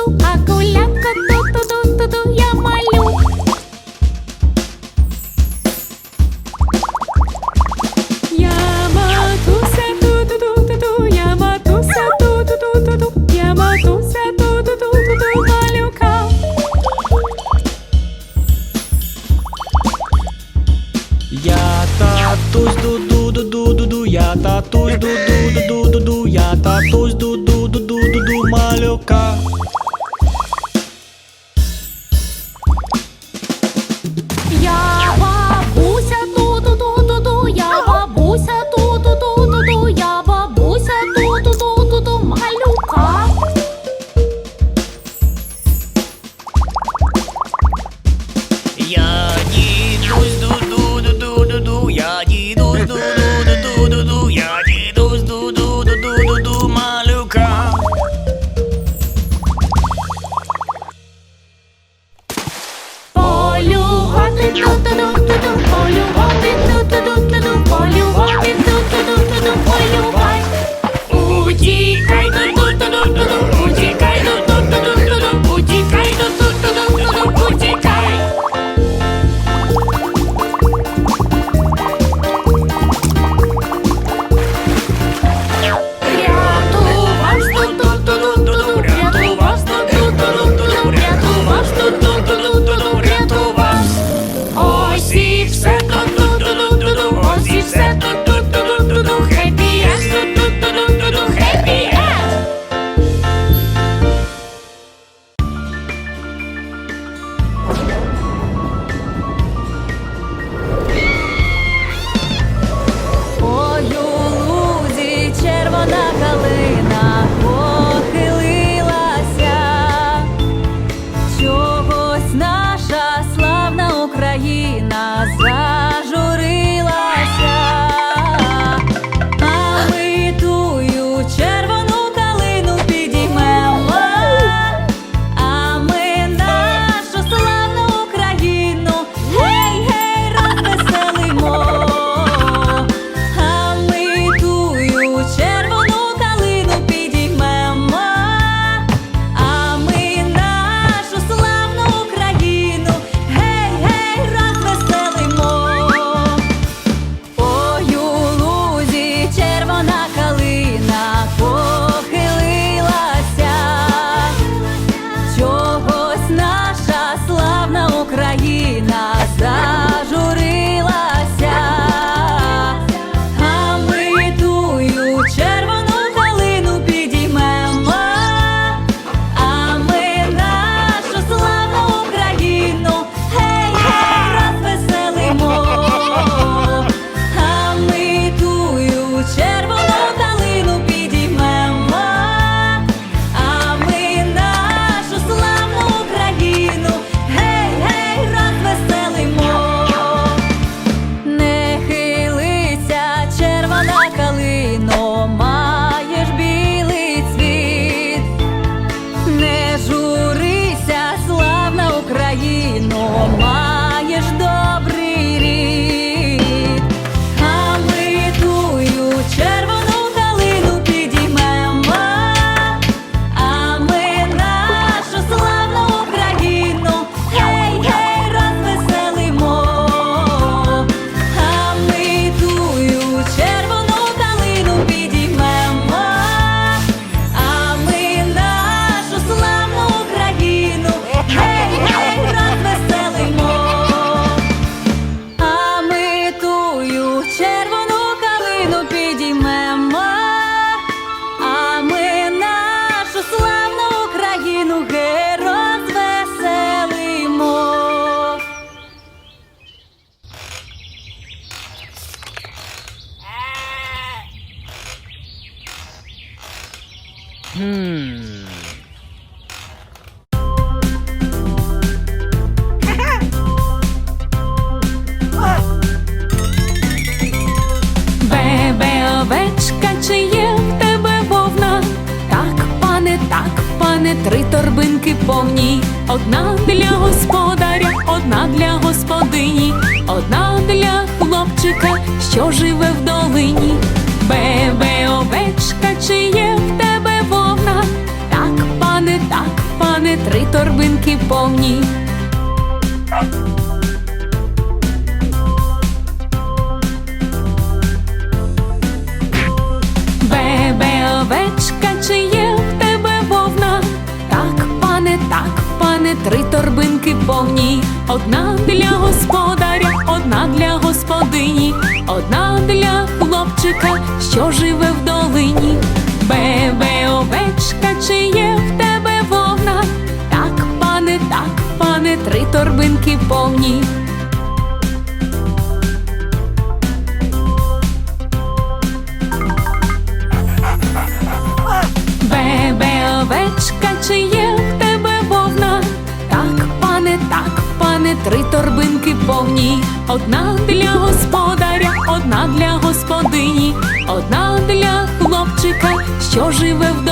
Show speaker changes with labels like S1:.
S1: ту-ту,
S2: а кулятка ту-ту-ту-ту-ту я малю. Я матуся ту-ту-ту-ту-ту, ду-ду-ду-ду-ду,
S1: я татусь ду-ду-ду-ду-ду, я татусь ду Я дідусь ду-ду-ду-ду-ду-ду,
S2: Так, пане, три торбинки повні, одна для господаря, одна для господині, одна для хлопчика, що живе в долині. Бебе, овечка, чи є в тебе вовна? Так, пане, так, пане, три торбинки повні. скриньки повні, одна для господаря, одна для господині, одна для хлопчика, що живе в долині. Бебе овечка, чи є в тебе вовна? Так, пане, так, пане, три торбинки повні. Торбинки повні. Одна для господаря, одна для господині, одна для хлопчика, що живе в долині.